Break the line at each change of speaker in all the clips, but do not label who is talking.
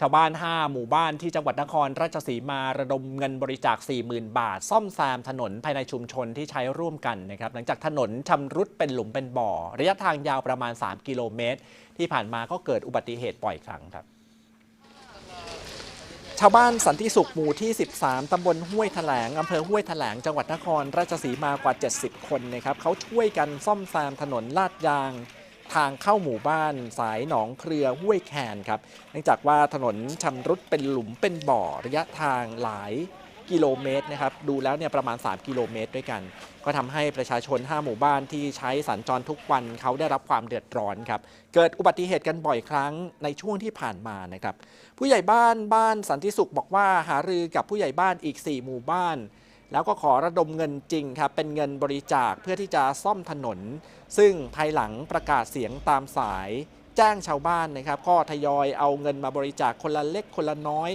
ชาวบ้าน 5 หมู่บ้านที่จังหวัดนครราชสีมาระดมเงินบริจาค 40,000 บาท ซ่อมแซมถนนภายในชุมชนที่ใช้ร่วมกันนะครับหลังจากถนนชำรุดเป็นหลุมเป็นบ่อ ระยะทางยาวประมาณ 3 กิโลเมตร ที่ผ่านมาก็เกิดอุบัติเหตุบ่อยครั้งครับชาวบ้านสันติสุขหมู่ที่ 13 ตำบลห้วยแถลง อำเภอห้วยแถลง จังหวัดนครราชสีมากว่า 70 คนนะครับเขาช่วยกันซ่อมแซมถนนลาดยางางเข้าหมู่บ้านสายหนองเครือห้วยแคนครับเนื่องจากว่าถนนชำรุดเป็นหลุมเป็นบ่อระยะทางหลายกิโลเมตรนะครับดูแล้วเนี่ยประมาณ 3 กิโลเมตรด้วยกัน ก็ทำให้ประชาชน 5 หมู่บ้านที่ใช้สัญจรทุกวันเขาได้รับความเดือดร้อนครับ เกิดอุบัติเหตุกันบ่อยครั้งในช่วงที่ผ่านมานะครับ ผู้ใหญ่บ้านบ้านสันติสุขบอกว่าหารือกับผู้ใหญ่บ้านอีก 4 หมู่บ้าน แล้วก็ขอระดมเงินจริงครับเป็นเงินบริจาคเพื่อที่จะซ่อมถนน ซึ่งภายหลังประกาศเสียงตามสายแจ้งชาวบ้านนะครับก็ทยอยเอาเงินมาบริจาคคนละเล็กคนละน้อย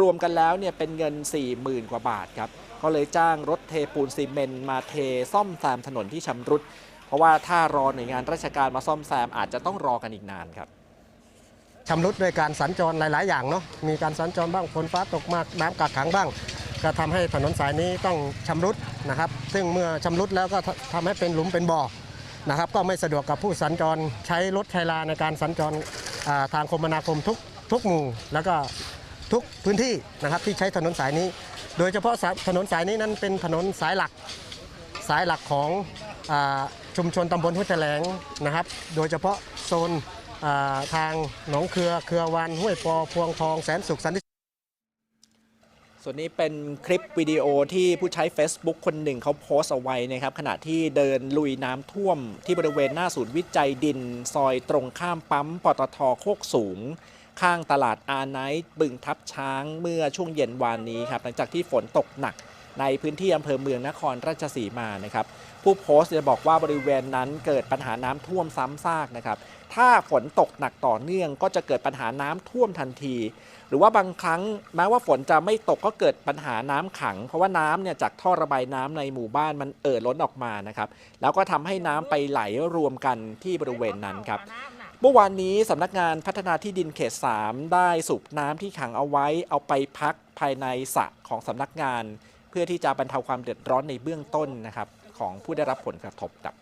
รวมๆกันแล้วเนี่ยเป็นเงิน 40,000 กว่าบาทครับก็เลยจ้างรถเทปูนซีเมนต์มาเทซ่อมแซมถนนที่ชำรุด เพราะว่าถ้ารอหน่วยงานราชการมาซ่อมแซมอาจจะต้องรอกันอีกนานครับ
ชำรุดด้วยการสัญจรหลาย ๆ อย่างเนาะมีการสัญจรบ้างฝนฟ้าตกมากน้ำกักขังบ้าง ก็ทำให้ถนนสายนี้ต้องชำรุดนะครับ ซึ่งเมื่อชำรุดแล้วก็ททำให้เป็นหลุมเป็นบ่อนะครับ ก็ไม่สะดวกกับผู้สัญจรใช้รถไทลาในการสัญจรทางคมนาคมทุกทุกหมู่ แล้วก็ทุกพื้นที่นะครับที่ใช้ถนนสายนี้ โดยเฉพาะถนนสายนี้นั้นเป็นถนนสายหลักสายหลักของอชุมชนตำบลห้วยแถลงนะครับ โดยเฉพาะโซนทางหนองเครือเครือวันห้วยปอพวงทองแสนสุขสันติ
ส่วนนี้เป็นคลิปวิดีโอที่ผู้ใช้ Facebook คนหนึ่งเขาโพสต์เอาไว้นะครับ ขณะที่เดินลุยน้ำท่วมที่บริเวณหน้าศูนย์วิจัยดิน ซอยตรงข้ามปั๊มปตทโคกสูง ข้างตลาดอาไนท์บึงทับช้างเมื่อช่วงเย็นวานนี้ครับ หลังจากที่ฝนตกหนัก ในพื้นที่อำเภอเมืองนครราชสีมานะครับ ผู้โพสต์จะบอกว่าบริเวณนั้นเกิดปัญหาน้ำท่วมซ้ำซากนะครับ ถ้าฝนตกหนักต่อเนื่องก็จะเกิดปัญหาน้ำท่วมทันที หรือว่าบางครั้งแม้ว่าฝนจะไม่ตกก็เกิดปัญหาน้ำขัง เพราะว่าน้ำเนี่ยจากท่อระบายน้ำในหมู่บ้านมันเอ่อล้นออกมานะครับ แล้วก็ทำให้น้ำไปไหลรวมกันที่บริเวณนั้นครับเมื่อวานนี้สำนักงานพัฒนาที่ดินเขต 3 ได้สูบน้ำที่ขังเอาไว้เอาไปพักภายในสระของสำนักงาน เพื่อที่จะบรรเทาความเดือดร้อนในเบื้องต้นนะครับของผู้ได้รับผลกระทบครับ